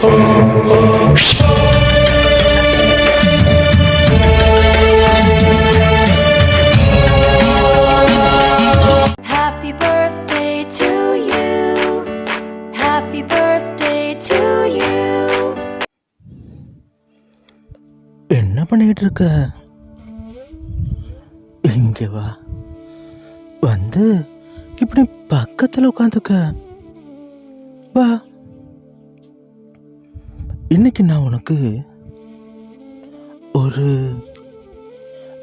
என்ன பண்ணிட்டு இருக்க? இங்க வா. வந்து இப்படி பக்கத்தில் உட்காந்துக்க வா. இன்னைக்கு நான் உனக்கு ஒரு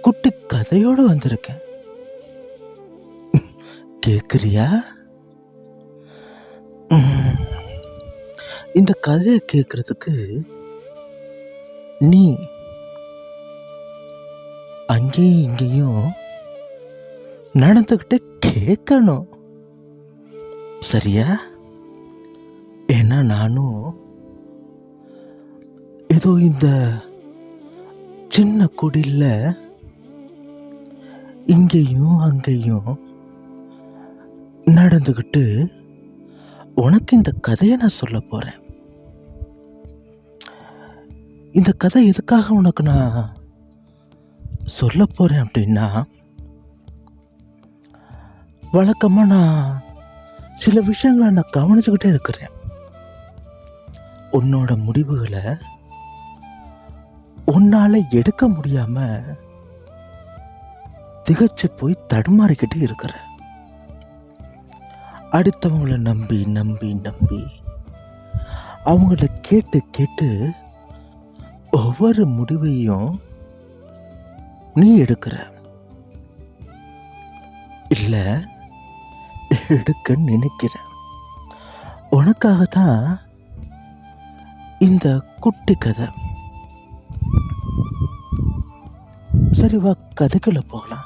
குட்டி கதையோடு வந்திருக்கேன். கேட்குறியா இந்த கதையை கேட்குறதுக்கு நீ அங்கேயும் இங்கேயும் நடந்துக்கிட்டு கேட்கணும் சரியா? ஏன்னா நானும் ஏதோ இந்த சின்ன குடில்ல இங்கேயும் அங்கேயும் நடந்துக்கிட்டு உனக்கு இந்த கதையை நான் சொல்ல போறேன். இந்த கதை எதுக்காக உனக்கு நான் சொல்ல போறேன் அப்படின்னா வழக்கமா நான் சில விஷயங்களை நான் கவனிச்சுக்கிட்டே இருக்கிறேன். உன்னோட முடிவுகளை உன்னால எடுக்க முடியாம திகைச்சு போய் தடுமாறிக்கிட்டு இருக்கிற. அடுத்தவங்கள நம்பி நம்பி நம்பி அவங்கள கேட்டு கேட்டு ஒவ்வொரு முடிவையும் நீ எடுக்கிற. இல்ல எடுக்க நினைக்கிற. உனக்காக தான் இந்த குட்டி கதை. சரி வா கதைக்குள்ளே போகலாம்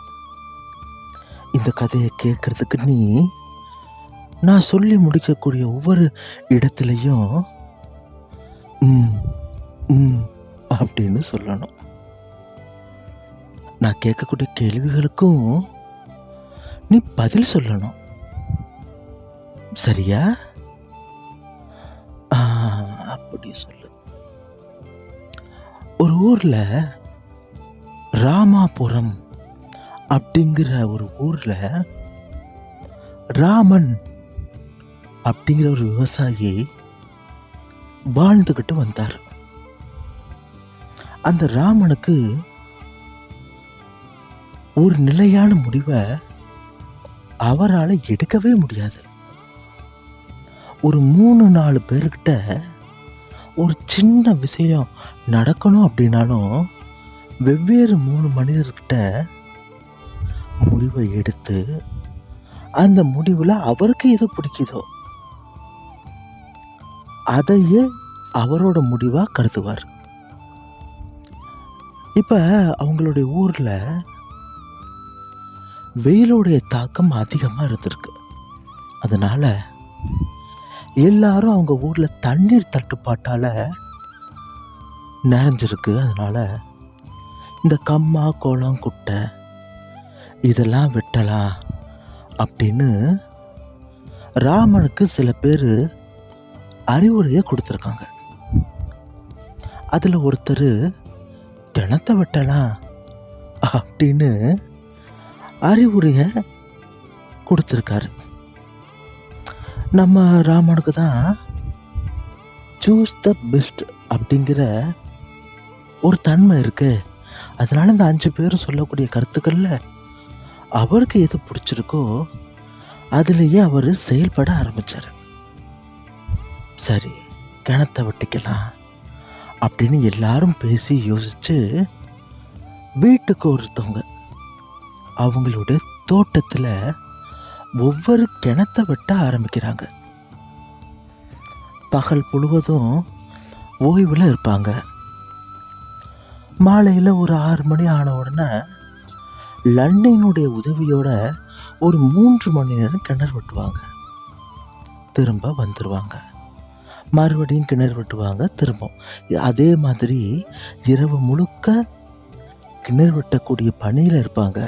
இந்த கதையை கேட்கறதுக்கு நீ நான் சொல்லி முடிக்கக்கூடிய ஒவ்வொரு இடத்துலையும் ம் ம் அப்படின்னு சொல்லணும். நான் கேட்கக்கூடிய கேள்விகளுக்கும் நீ பதில் சொல்லணும். சரியா? ஆ, அப்படி சொல்லு. ஒரு ஊரில் ராமாபுரம் அப்படிங்கிற ஒரு ஊர்ல ராமன் அப்படிங்கிற ஒரு விவசாயி வாழ்ந்துகிட்டு வந்தார். அந்த ராமனுக்கு ஒரு நிலையான முடிவை அவரால் எடுக்கவே முடியாது. ஒரு மூணு நாலு பேர்கிட்ட ஒரு சின்ன விஷயம் நடக்கணும் அப்படின்னாலும் வெவ்வேறு மூணு மனிதர்கிட்ட முடிவை எடுத்து அந்த முடிவில் அவருக்கு எது பிடிக்குதோ அதையே அவரோட முடிவாக கருதுவார். இப்போ அவங்களுடைய ஊரில் வெயிலுடைய தாக்கம் அதிகமாக இருந்திருக்கு. அதனால் எல்லாரும் அவங்க ஊரில் தண்ணீர் தட்டுப்பாட்டால் நிறைஞ்சிருக்கு அதனால் இந்த கம்மா கோலம் குட்டை இதெல்லாம் வெட்டலாம் அப்படின்னு ராமனுக்கு சில பேர் அறிவுரையை கொடுத்துருக்காங்க. அதில் ஒருத்தர் கிணத்தை வெட்டலாம் அப்படின்னு அறிவுரையை கொடுத்துருக்காரு. நம்ம ராமனுக்கு தான் சூஸ் த பெஸ்ட் அப்படிங்கிற ஒரு தன்மை இருக்குது அதனால இந்த அஞ்சு பேரும் சொல்லக்கூடிய கருத்துக்களில் அவருக்கு எது பிடிச்சிருக்கோ அதுலேயே அவர் செயல்பட ஆரம்பித்தார் சரி கிணத்தை வெட்டிக்கலாம் அப்படின்னு எல்லாரும் பேசி யோசிச்சு வீட்டுக்கு ஒருத்தவங்க அவங்களுடைய தோட்டத்தில் ஒவ்வொரு கிணத்தை வெட்ட ஆரம்பிக்கிறாங்க. பகல் முழுவதும் ஓய்வில் இருப்பாங்க. மாலையில் ஒரு ஆறு மணி ஆன உடனே லண்டனுடைய உதவியோட ஒரு மூன்று மணி நேரம் கிணறு வெட்டுவாங்க. திரும்ப வந்துடுவாங்க மறுபடியும் கிணறு வெட்டுவாங்க திரும்ப அதே மாதிரி இரவு முழுக்க கிணறு வெட்டக்கூடிய பணியில் இருப்பாங்க.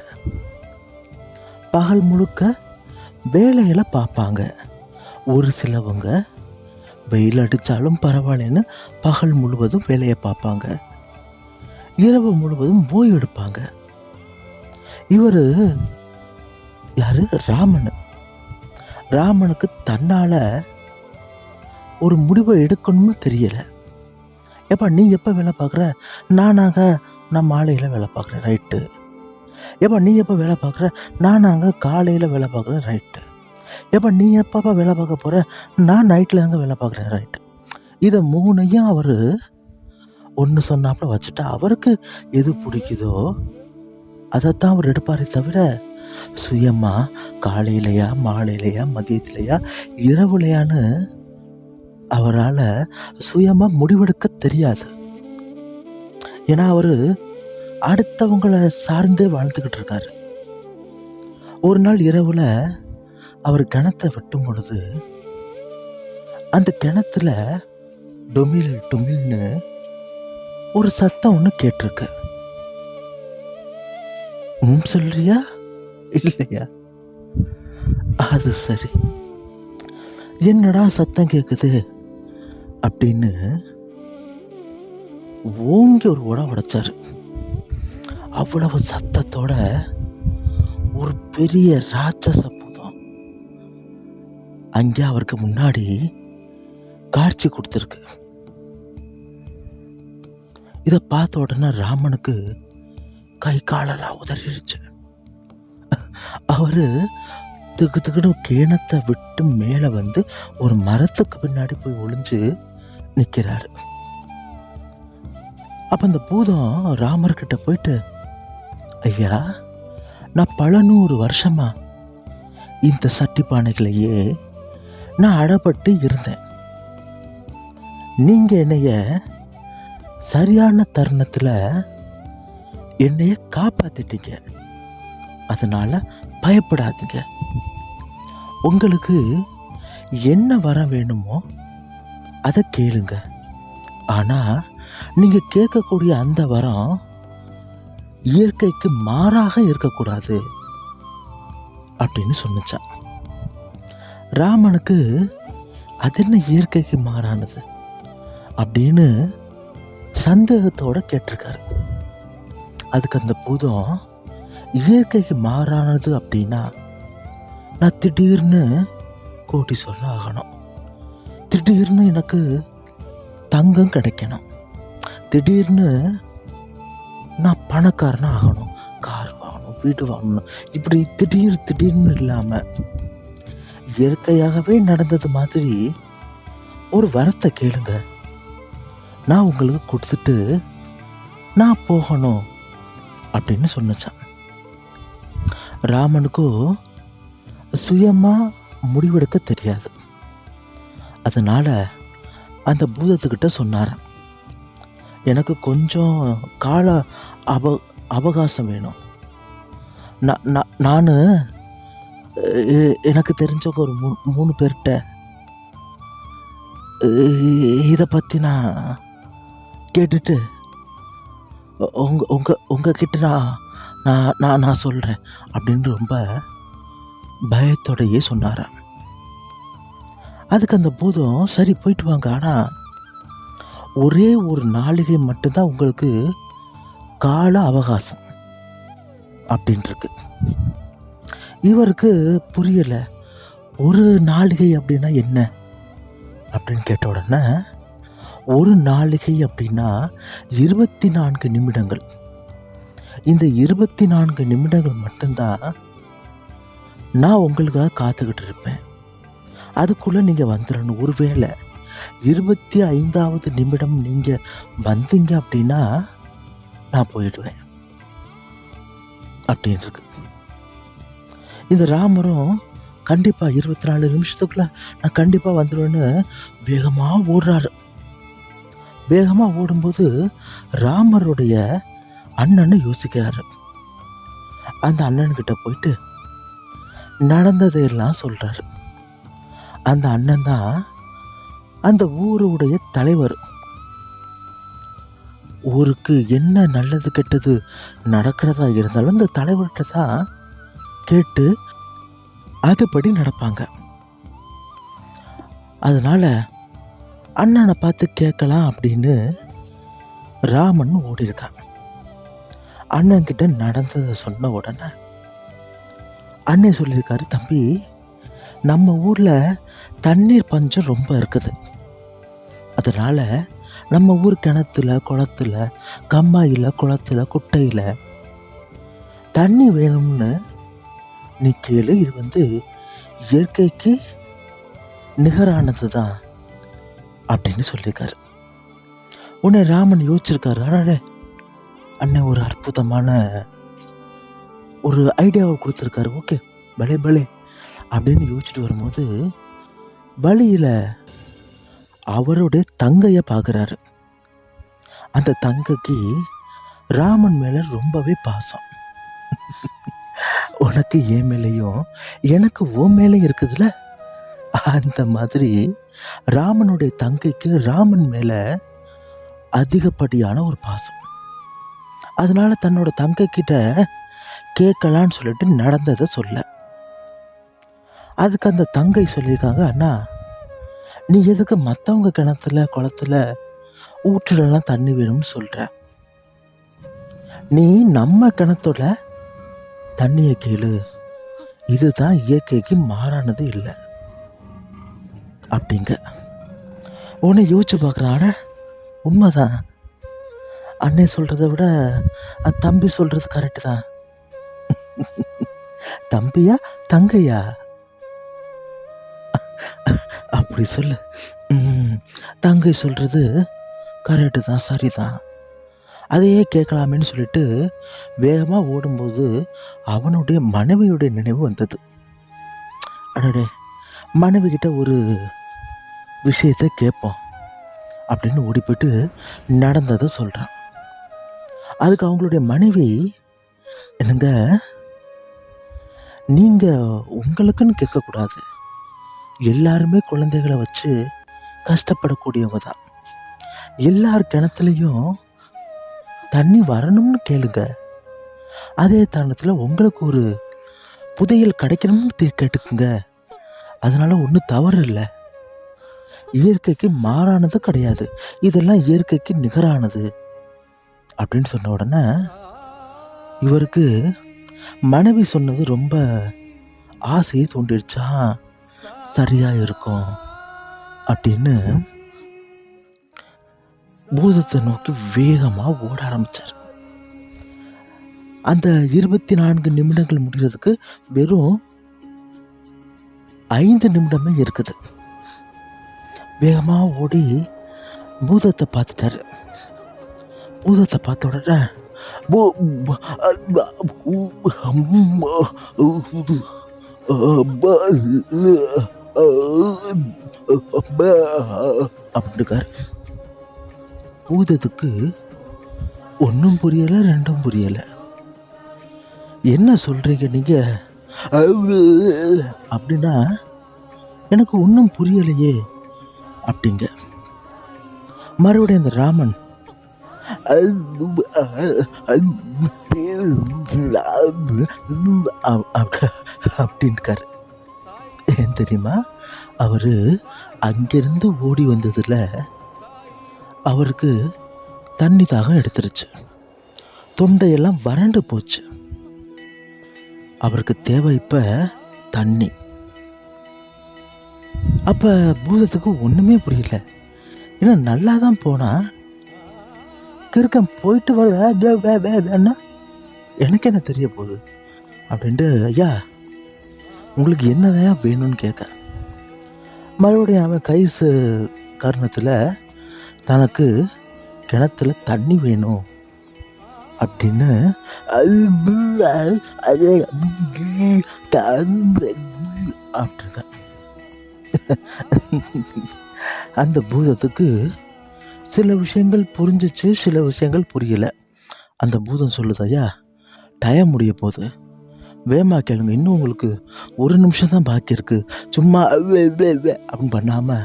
பகல் முழுக்க வேலையில் பார்ப்பாங்க. ஒரு சிலவங்க வெயில் அடித்தாலும் பரவாயில்லன்னு பகல் முழுவதும் வேலையை பார்ப்பாங்க. இரவு முழுவதும் ஓய்வெடுப்பாங்க இவர் யாரு? ராமன். ராமனுக்கு தன்னால் ஒரு முடிவை எடுக்கணும்னு தெரியலை. ஏப்பா நீ எப்போ வேலை பார்க்குற? நானாக நான் மாலையில் வேலை பார்க்குறேன் ரைட்டு ஏப்பா நீ எப்போ வேலை பார்க்குற? நானாங்க காலையில் வேலை பார்க்குறேன் ரைட்டு ஏப்பா நீ எப்பப்பா வேலை பார்க்க போகிற நான் நைட்டில் தாங்க வேலை பார்க்குறேன் ரைட்டு இதை மூணையும் அவர் ஒன்று சொன்னாப்புல வச்சுட்டா அவருக்கு எது பிடிக்குதோ அதைத்தான் அவர் எடுப்பாரே தவிர சுயமா காலையிலையா மாலையிலையா மதியத்திலையா இரவுலையான்னு அவரால் சுயமாக முடிவெடுக்க தெரியாது. ஏன்னா அவர் அடுத்தவங்கள சார்ந்தே வாழ்ந்துக்கிட்டு இருக்காரு. ஒரு நாள் இரவில் அவர் கிணத்தை வெட்டும் பொழுது அந்த கிணத்துல டொமில் டொமில்னு ஒரு சத்தம் ஒன்று கேட்டிருக்கு. ம் சொல்றியா? இல்லையா? அது சரி. என்னடா சத்தம் கேட்குது அப்படின்னு ஓங்கி ஒரு உட உடைச்சாரு. அவ்வளவு சத்தத்தோட ஒரு பெரிய ராட்சச பூதம் அங்கே அவருக்கு முன்னாடி காட்சி கொடுத்துருக்கு. இதை பார்த்த உடனே ராமனுக்கு கை காலெல்லாம் உதறிடுச்சு. அவரு திக்கு திக்குன்னு கிணத்தை விட்டு மேலே வந்து ஒரு மரத்துக்கு பின்னாடி போய் ஒளிஞ்சு நிற்கிறாரு அப்போ அந்த பூதம் ராமர்கிட்ட போயிட்டு ஐயா நான் பல நூறு வருஷமா இந்த சட்டி பானைகளையே நான் அடப்பட்டு இருந்தேன். நீங்கள் என்னைய சரியான தருணத்தில் என்னைய காப்பாத்திட்டீங்க. அதனால பயப்படாதீங்க. உங்களுக்கு என்ன வர வேணுமோ அதை கேளுங்க. ஆனால் நீங்கள் கேட்கக்கூடிய அந்த வரம் இயற்கைக்கு மாறாக இருக்கக்கூடாது அப்படின்னு சொன்னிச்சான் ராமனுக்கு அது என்ன இயற்கைக்கு மாறானது அப்படின்னு சந்தேகத்தோட கேட்டிருக்காரு. அதுக்கு அந்த பூதம் இயற்கைக்கு மாறானது அப்படின்னா நான் திடீர்னு கோட்டி சொல்ல ஆகணும். திடீர்னு எனக்கு தங்கம் கிடைக்கணும். திடீர்னு நான் பணக்காரனாக ஆகணும். கார் வாங்கணும் வீடு வாங்கணும். இப்படி திடீர் திடீர்னு இல்லாமல் இயற்கையாகவே நடந்தது மாதிரி ஒரு வரத்தை கேளுங்கள் நான் உங்களுக்கு கொடுத்துட்டு நான் போகணும் அப்படின்னு சொன்னச்சான் ராமனுக்கும் சுயமாக முடிவெடுக்க தெரியாது. அதனால் அந்த பூதத்துக்கிட்ட சொன்னார். எனக்கு கொஞ்சம் கால அப அவகாசம் வேணும். நான் நான் நான் எனக்கு தெரிஞ்சவங்க ஒரு மூ மூணு பேர்கிட்ட இதை பற்றி நான் கேட்டுட்டு உங்க உங்க உங்ககிட்ட நான் நான் நான் நான் சொல்கிறேன் அப்படின்னு ரொம்ப பயத்தோடையே சொன்னாராம். அதுக்கு அந்த பூதம் சரி போயிட்டு வாங்க. ஆனால் ஒரே ஒரு நாளிகை மட்டும்தான் உங்களுக்கு கால அவகாசம் அப்படின்ட்டுருக்கு இவருக்கு புரியலை ஒரு நாளிகை அப்படின்னா என்ன? அப்படின்னு கேட்ட உடனே ஒரு நாளிகை அப்படின்னா இருபத்தி நான்கு நிமிடங்கள். இந்த இருபத்தி நான்கு நிமிடங்கள் மட்டும்தான் நான் உங்களுக்காக காத்துக்கிட்டு இருப்பேன். அதுக்குள்ளே நீங்கள் வந்துடணும். ஒருவேளை இருபத்தி ஐந்தாவது நிமிடம் நீங்கள் வந்தீங்க அப்படின்னா நான் போயிடுவேன். அப்படின்னு இருக்கு. இந்த ராமரும் கண்டிப்பாக இருபத்தி நாலு நிமிஷத்துக்குள்ளே நான் கண்டிப்பாக வந்துடுவேன்னு வேகமாக ஓடுறாரு. வேகமாக ஓடும்போது ராமருடைய அண்ணன்னு யோசிக்கிறாரு. அந்த அண்ணன்கிட்ட போயிட்டு நடந்ததையெல்லாம் சொல்கிறாரு அந்த அண்ணன் தான் அந்த ஊருடைய தலைவர். ஊருக்கு என்ன நல்லது கெட்டது நடக்கிறதா இருந்தாலும் இந்த தலைவர்கிட்ட தான் கேட்டு அதுபடி நடப்பாங்க. அதனால் அண்ணனை பார்த்து கேட்கலாம் அப்படின்னு ராமன் ஓடிருக்கான் அண்ணன் கிட்ட நடந்ததை சொன்ன உடனே அண்ணன் சொல்லியிருக்காரு தம்பி நம்ம ஊரில் தண்ணீர் பஞ்சம் ரொம்ப இருக்குது. அதனால் நம்ம ஊர் கிணத்துல குளத்துல கம்மாயில் குளத்தில் குட்டையில் தண்ணி வேணும்னு நீ கேளு இது வந்து இயற்கைக்கு நிகரானது தான் அப்படின்னு சொல்லியிருக்காரு. உன்னை ராமன் யோசிச்சிருக்காரு. அடடே. அண்ணன் ஒரு அற்புதமான ஒரு ஐடியாவை கொடுத்துருக்காரு. ஓகே பலே பலே அப்படின்னு யோசிச்சுட்டு வரும்போது வழியில் அவருடைய தங்கையை பார்க்குறாரு அந்த தங்கைக்கு ராமன் மேலே ரொம்பவே பாசம். உனக்கு என் மேலேயும் எனக்கு ஓ மேலே இருக்குதுல்ல அந்த மாதிரி ராமனுடைய தங்கைக்கு ராமன் மேலே அதிகப்படியான ஒரு பாசம். அதனால தன்னோட தங்கை கிட்ட கேட்கலான்னு சொல்லிட்டு நடந்ததை சொல்ல. அதுக்கு அந்த தங்கை சொல்லியிருக்காங்க அண்ணா நீ எதுக்கு மற்றவங்க கிணத்துல குளத்துல ஊற்றுலலாம் தண்ணி வேணும்னு சொல்கிற நீ நம்ம கிணத்துல தண்ணியை கேளு. இதுதான் இயற்கைக்கு மாறானது இல்லை. அப்படிங்க. உன்னை யோசிச்சு பார்க்குறான். உண்மைதான். அண்ணே சொல்கிறத விட தம்பி சொல்கிறது கரெக்டு தான். தம்பியா தங்கையா? அப்படி சொல்லு. ம், தங்கை சொல்கிறது கரெக்டு தான் சரிதான். அதையே கேட்கலாமேன்னு சொல்லிட்டு வேகமாக ஓடும்போது அவனுடைய மனைவியுடைய நினைவு வந்தது. அடடே மனைவி கிட்ட ஒரு விஷயத்தை கேட்போம் அப்படின்னு ஓடி போயிட்டு நடந்ததை சொல்கிறான் அதுக்கு அவங்களுடைய மனைவி என்னங்க நீங்கள் உங்களுக்குன்னு கேட்கக்கூடாது. எல்லாருமே குழந்தைகளை வச்சு கஷ்டப்படக்கூடியவங்க தான். எல்லார் கிணத்துலையும் தண்ணி வரணும்னு கேளுங்க. அதே தருணத்தில் உங்களுக்கு ஒரு புதையல் கிடைக்கணும்னு கேட்டுக்குங்க. அதனால் ஒன்றும் தவறு இல்லை. இயற்கைக்கு மாறானது கிடையாது. இதெல்லாம் இயற்கைக்கு நிகரானது. அப்படின்னு சொன்ன உடனே இவருக்கு மனைவி சொன்னது ரொம்ப ஆசையை தூண்டிடுச்சா? சரியா இருக்கும். அப்படின்னு பூதத்தை நோக்கி வேகமா ஓட ஆரம்பிச்சார். அந்த இருபத்தி நான்கு நிமிடங்கள் முடிகிறதுக்கு வெறும் ஐந்து நிமிடமே இருக்குது. வேகமாக ஓடி பூதத்தை பார்த்துட்டாரு பூதத்தை பார்த்த உடனே பூ- அப்படின்ட்டுக்கார் பூதத்துக்கு ஒன்றும் புரியலை ரெண்டும் புரியலை என்ன சொல்கிறீங்க நீங்கள் அப்படின்னா எனக்கு ஒன்றும் புரியலையே அப்படிங்க. மறுபடியும் அந்த ராமன் அப்படின்னுக்காரு ஏன் தெரியுமா? அவர் அங்கிருந்து ஓடி வந்ததில் அவருக்கு தண்ணி தாகம் எடுத்துருச்சு. தொண்டையெல்லாம் வறண்டு போச்சு. அவருக்கு தேவை இப்போ தண்ணி. அப்போ பூதத்துக்கு ஒன்றுமே புரியல. ஏன்னா நல்லா தான் போனால் கிறுக்கன் போயிட்டு வர வே- வே- வே- வே- எனக்கு என்ன தெரிய போகுது? அப்படின்ட்டு ஐயா உங்களுக்கு என்னதான் வேணும்னு கேட்க மறுபடியும் அவன் கைசு காரணத்தில் தனக்கு கிணத்துல தண்ணி வேணும் அப்படின்னு அப்படிங்க அந்த பூதத்துக்கு சில விஷயங்கள் புரிஞ்சிச்சு சில விஷயங்கள் புரியலை. அந்த பூதம் சொல்லுது ஐயா டயம் முடிய போகுது. வேமா கேளுங்க இன்னும் உங்களுக்கு ஒரு நிமிஷம் தான் பாக்கி இருக்கு. சும்மா அப்படின்னு பண்ணாம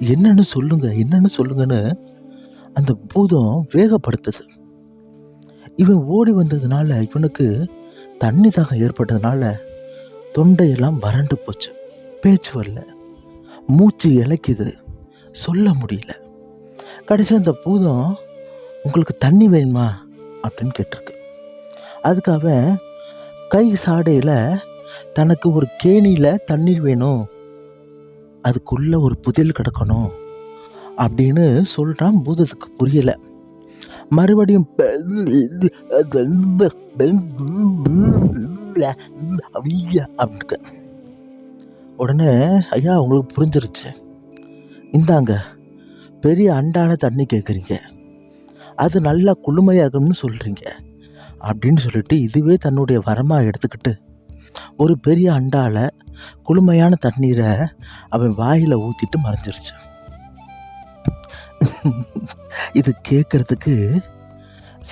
என்னன்னு சொல்லுங்க என்னன்னு சொல்லுங்கன்னு அந்த பூதம் வேகப்படுத்துது. இவன் ஓடி வந்ததுனால இவனுக்கு தண்ணி தாகம் ஏற்பட்டதுனால தொண்டையெல்லாம் வறண்டு போச்சு. பேச்சு வரல மூச்சு இழைக்குது சொல்ல முடியல கடைசி அந்த பூதம் உங்களுக்கு தண்ணி வேணுமா அப்படின்னு கேட்டிருக்கு அதுக்காக கை சாடையில் தனக்கு ஒரு கேணியில் தண்ணீர் வேணும் அதுக்குள்ளே ஒரு புதையல் கிடக்கணும் அப்படின்னு சொல்கிறான் பூதத்துக்கு புரியலை மறுபடியும் அப்படின்னு உடனே ஐயா உங்களுக்கு புரிஞ்சிருச்சு. இந்தாங்க பெரிய அண்டான தண்ணி கேட்குறீங்க அது நல்லா குளுமையாகும்னு சொல்கிறீங்க அப்படின்னு சொல்லிட்டு இதுவே தன்னுடைய வரமாக எடுத்துக்கிட்டு ஒரு பெரிய அண்டால குளுமையான தண்ணீரை அவன் வாயில் ஊற்றிட்டு மறைஞ்சிருச்சு. இது கேட்குறதுக்கு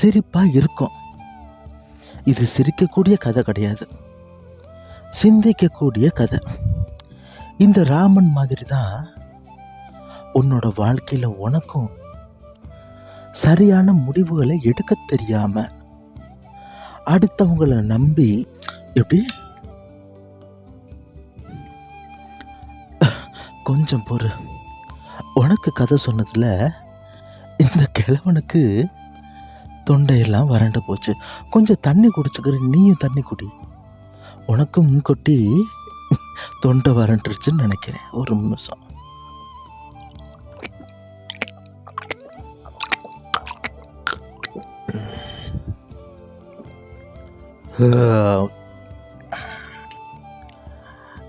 சிரிப்பாக இருக்கும். இது சிரிக்கக்கூடிய கதை கிடையாது. சிந்திக்கக்கூடிய கதை. இந்த ராமன் மாதிரி தான் உன்னோட வாழ்க்கையில் உனக்கும் சரியான முடிவுகளை எடுக்க தெரியாம அடுத்தவங்களை நம்பி எப்படி? கொஞ்சம் பொறு. உனக்கு கதை சொன்னதுல இந்த கிழவனுக்கு தொண்டையெல்லாம் வறண்டு போச்சு. கொஞ்சம் தண்ணி குடிச்சுக்கிற நீயும் தண்ணி குடி. உனக்கும் கொட்டி தொண்டை வறண்டுருச்சுன்னு நினைக்கிறேன். ஒரு நிமிஷம்.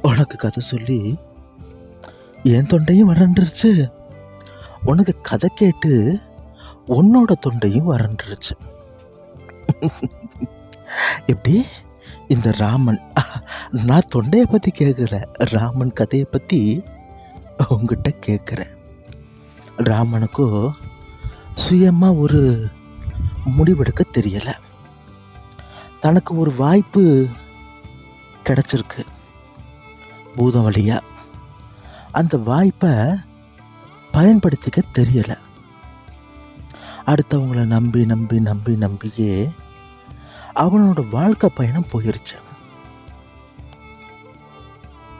உனக்கு கதை சொல்லி என் தொண்டையும் வறண்டுருச்சு. உனக்கு கதை கேட்டு உன்னோட தொண்டையும் வறண்டுருச்சு. எப்படி? இந்த ராமன். நான் தொண்டையை பற்றி கேட்கல. ராமன் கதையை பற்றி உங்ககிட்ட கேட்குறேன். ராமனுக்கோ சுயமாக ஒரு முடிவெடுக்க தெரியலை. தனக்கு ஒரு வாய்ப்பு கிடச்சிருக்கு. பூதம் வழியாக அந்த வாய்ப்பை பயன்படுத்திக்க தெரியலை. அடுத்தவங்களை நம்பி நம்பி நம்பி நம்பியே அவனோட வாழ்க்கை பயணம் போயிருச்சு.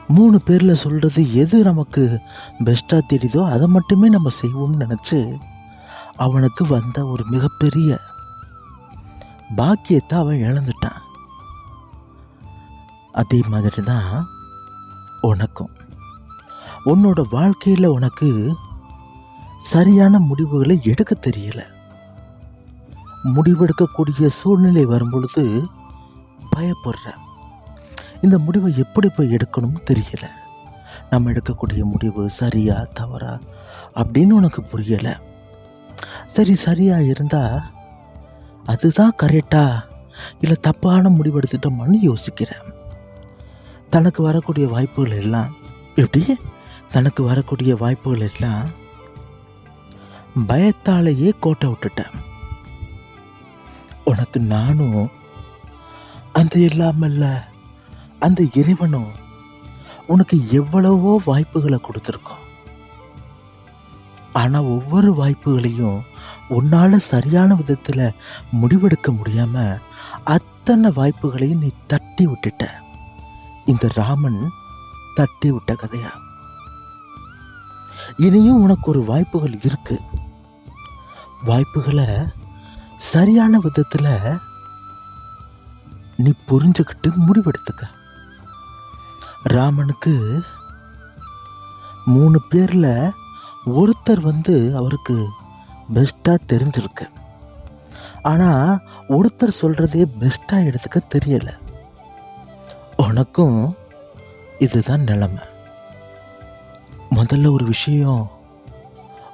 மூணு பேரில் சொல்கிறது எது நமக்கு பெஸ்ட்டாக தெரியுதோ அதை மட்டுமே நம்ம செய்வோம்னு நினச்சி அவனுக்கு வந்த ஒரு மிகப்பெரிய பாக்கியத்தை அவன் இழந்துட்டான். அதே மாதிரி தான் உனக்கும். உன்னோட வாழ்க்கையில் உனக்கு சரியான முடிவுகளை எடுக்க தெரியல. முடிவெடுக்கக்கூடிய சூழ்நிலை வரும்பொழுது பயப்படுற. இந்த முடிவை எப்படி போய் எடுக்கணும்னு தெரியல. நம்ம எடுக்கக்கூடிய முடிவு சரியா தவறா அப்படின்னு உனக்கு புரியலை. சரி சரியா இருந்தா அதுதான் கரெக்டா இல்லை தப்பான முடிவு எடுத்துட்டோமான்னு யோசிக்கிறேன். தனக்கு வரக்கூடிய வாய்ப்புகள் எல்லாம் எப்படி? தனக்கு வரக்கூடிய வாய்ப்புகள் எல்லாம் பயத்தாலேயே கோட்டை விட்டுட்டேன். உனக்கு நானும் அந்த இல்லாமல்ல அந்த இறைவனும் உனக்கு எவ்வளவோ வாய்ப்புகளை கொடுத்துருக்கோம் ஆனால் ஒவ்வொரு வாய்ப்புகளையும் உன்னால் சரியான விதத்தில் முடிவெடுக்க முடியாமல் அத்தனை வாய்ப்புகளையும் நீ தட்டி விட்டுட்ட. இந்த ராமன் தட்டி விட்ட கதையா? இனியும் உனக்கு ஒரு வாய்ப்புகள் இருக்கு. வாய்ப்புகளை சரியான விதத்தில் நீ புரிஞ்சுக்கிட்டு முடிவெடுத்துக்க. ராமனுக்கு மூணு பேரில் ஒருத்தர் வந்து அவருக்கு பெஸ்ட்டாக தெரிஞ்சிருக்கு. ஆனால் ஒருத்தர் சொல்கிறதே பெஸ்ட்டாக எடுத்துக்க தெரியலை. உனக்கும் இதுதான் நிலைமை. முதல்ல ஒரு விஷயம்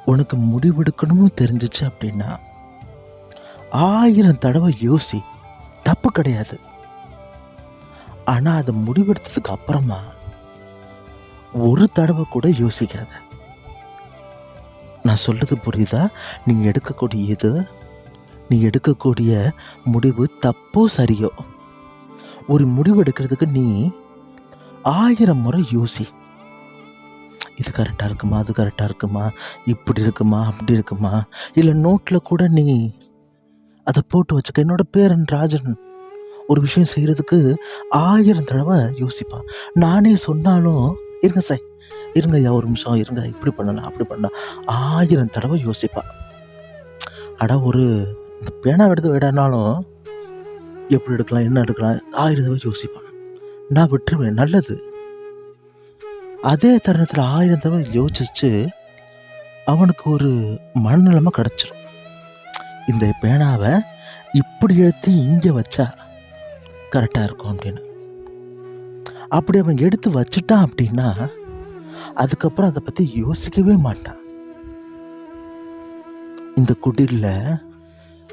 உனக்கு முடிவெடுக்கணும்னு தெரிஞ்சிச்சு அப்படின்னா ஆயிரம் தடவை யோசி தப்பு கிடையாது. ஆனால் அதை முடிவெடுத்ததுக்கு அப்புறமா ஒரு தடவை கூட யோசிக்காத. நான் சொல்கிறது புரியுதா? நீங்கள் எடுக்கக்கூடிய இது நீ எடுக்கக்கூடிய முடிவு தப்போ சரியோ? ஒரு முடிவு எடுக்கிறதுக்கு நீ ஆயிரம் முறை யோசி. இது கரெக்டாக இருக்குமா? அது கரெக்டாக இருக்குமா? இப்படி இருக்குமா? அப்படி இருக்குமா? இல்லை நோட்டில் கூட நீ அதை போட்டு வச்சுக்க. என்னோட பேரன் ராஜன் ஒரு விஷயம் செய்கிறதுக்கு ஆயிரம் தடவை யோசிப்பான். நானே சொன்னாலும் இருங்க சார் இருங்க ஐயா ஒரு நிமிஷம் இருங்க இப்படி பண்ணலாம் அப்படி பண்ணலாம். ஆயிரம் தடவை யோசிப்பான். அட ஒரு இந்த பேனா எடுத்து விடனாலும் எப்படி எடுக்கலாம் என்ன எடுக்கலாம் ஆயிரம் தடவை யோசிப்பான். நான் விட்டுருவேன் நல்லது. அதே தருணத்தில் ஆயிரம் தடவை யோசிச்சு அவனுக்கு ஒரு மனநலமாக கிடச்சிரும். இந்த பேனாவை இப்படி எடுத்து இங்கே வச்சா கரெக்டாக இருக்கும் அப்படின்னு. அப்படி அவன் எடுத்து வச்சுட்டான் அப்படின்னா அதுக்கப்புறம் அதை பற்றி யோசிக்கவே மாட்டான். இந்த குடிலில்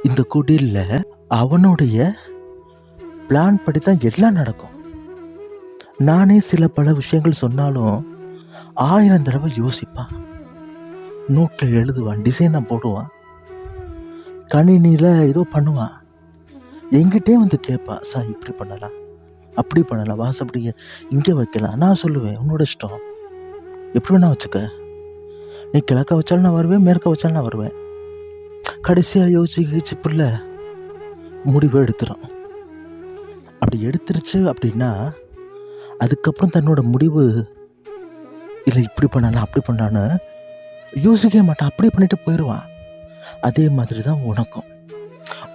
இந்த குடிலில் அவனுடைய பிளான் படி தான் எல்லாம் நடக்கும். நானே சில பல விஷயங்கள் சொன்னாலும் ஆயிரம் தடவை யோசிப்பான். நோட்டில் எழுதுவான் டிசைனாக போடுவான். கணினியில் ஏதோ பண்ணுவான். எங்கிட்டே வந்து கேட்பா சார் இப்படி பண்ணலாம் அப்படி பண்ணலாம் வாசப்படியை இங்கே வைக்கலாம். நான் சொல்லுவேன் உன்னோட இஷ்டம். எப்படி வேணா வச்சுக்க. நீ கிழக்க வச்சாலும் நான் வருவேன் மேற்க வச்சாலும் நான் வருவேன். கடைசியாக யோசிச்சு கழிச்சு புள்ள முடிவு எடுத்துரும். அப்படி எடுத்துருச்சு அப்படின்னா அதுக்கப்புறம் தன்னோட முடிவு இல்லை இப்படி பண்ணலாம் அப்படி பண்ணலான்னு யோசிக்கவே மாட்டான் அப்படியே பண்ணிட்டு போயிடுவான். அதே மாதிரி தான் உனக்கும்.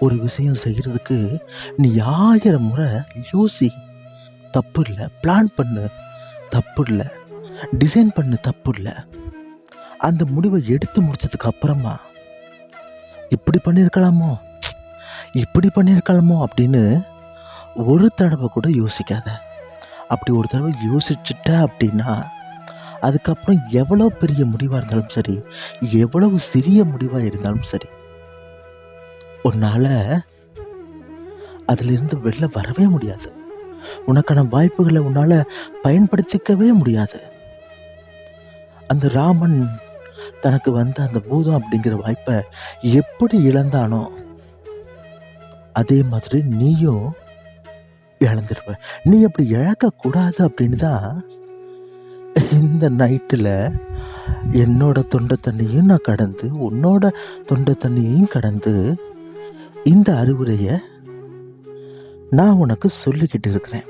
ஒரு விஷயம் செய்கிறதுக்கு நீ ஆயிரம் முறை யோசி. தப்பு இல்லை பிளான் பண்ணு. தப்பு இல்லை டிசைன் பண்ணு தப்பு இல்லை. அந்த முடிவை எடுத்து முடிச்சதுக்கு அப்புறமா இப்படி பண்ணியிருக்கலாமோ இப்படி பண்ணியிருக்கலாமோ அப்படின்னு ஒரு தடவை கூட யோசிக்காத. அப்படி ஒரு தடவை யோசிச்சுட்ட அப்படின்னா அதுக்கப்புறம் எவ்வளோ பெரிய முடிவாக இருந்தாலும் சரி எவ்வளவு சிறிய முடிவாக இருந்தாலும் சரி உன்னால் அதிலிருந்து வெளில வரவே முடியாது. உனக்கான வாய்ப்புகளை உன்னால் பயன்படுத்திக்கவே முடியாது. அந்த ராமன் தனக்கு வந்த அந்த பூதம் அப்படிங்கிற வாய்ப்பை எப்படி இழந்தானோ அதே மாதிரி நீயும் இழந்துருவ. நீ அப்படி இழக்கக்கூடாது அப்படின்னு தான் இந்த நைட்டில் என்னோட தொண்டை தண்ணியும் நான் கடந்து உன்னோட தொண்டை தண்ணியையும் கடந்து இந்த அறிவுரையை நான் உனக்கு சொல்லிக்கிட்டு இருக்கிறேன்.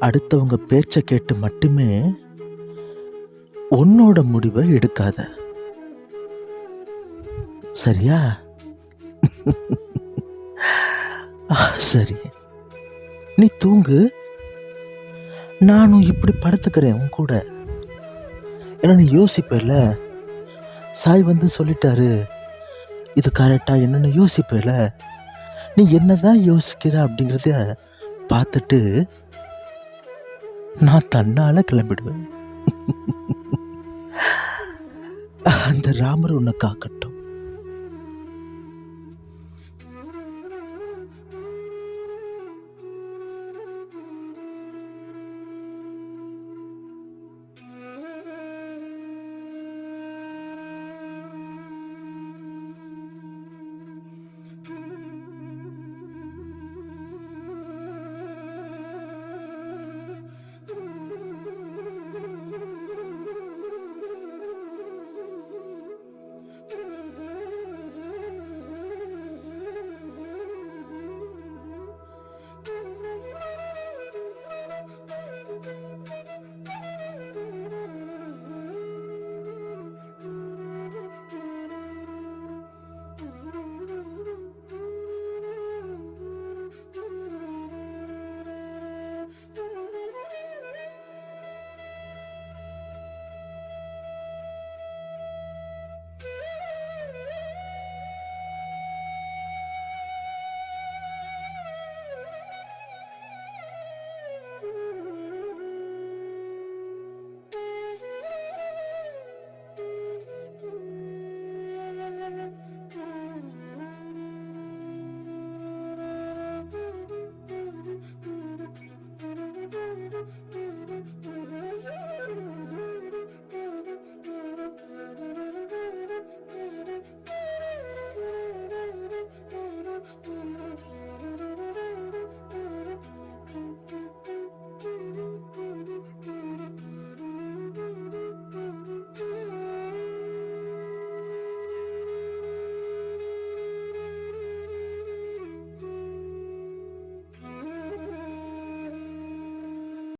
அடுத்தவங்க பேச்சை கேட்டு மட்டுமே உன்னோட முடிவை எடுக்காத. சரியா? சரி. நீ தூங்கு. நானும் இப்படி படுத்துக்கிறேன் உன் கூட. ஏன்னா நீ யோசிப்பேல சாய் வந்து சொல்லிட்டாரு. இது கரெக்டாக என்னென்னு யோசிப்பேல. நீ என்ன தான் யோசிக்கிற அப்படிங்கிறத பார்த்துட்டு நான் தன்னால் கிளம்பிடுவேன். அந்த ராமர் உன்னை காக்கட்டும்.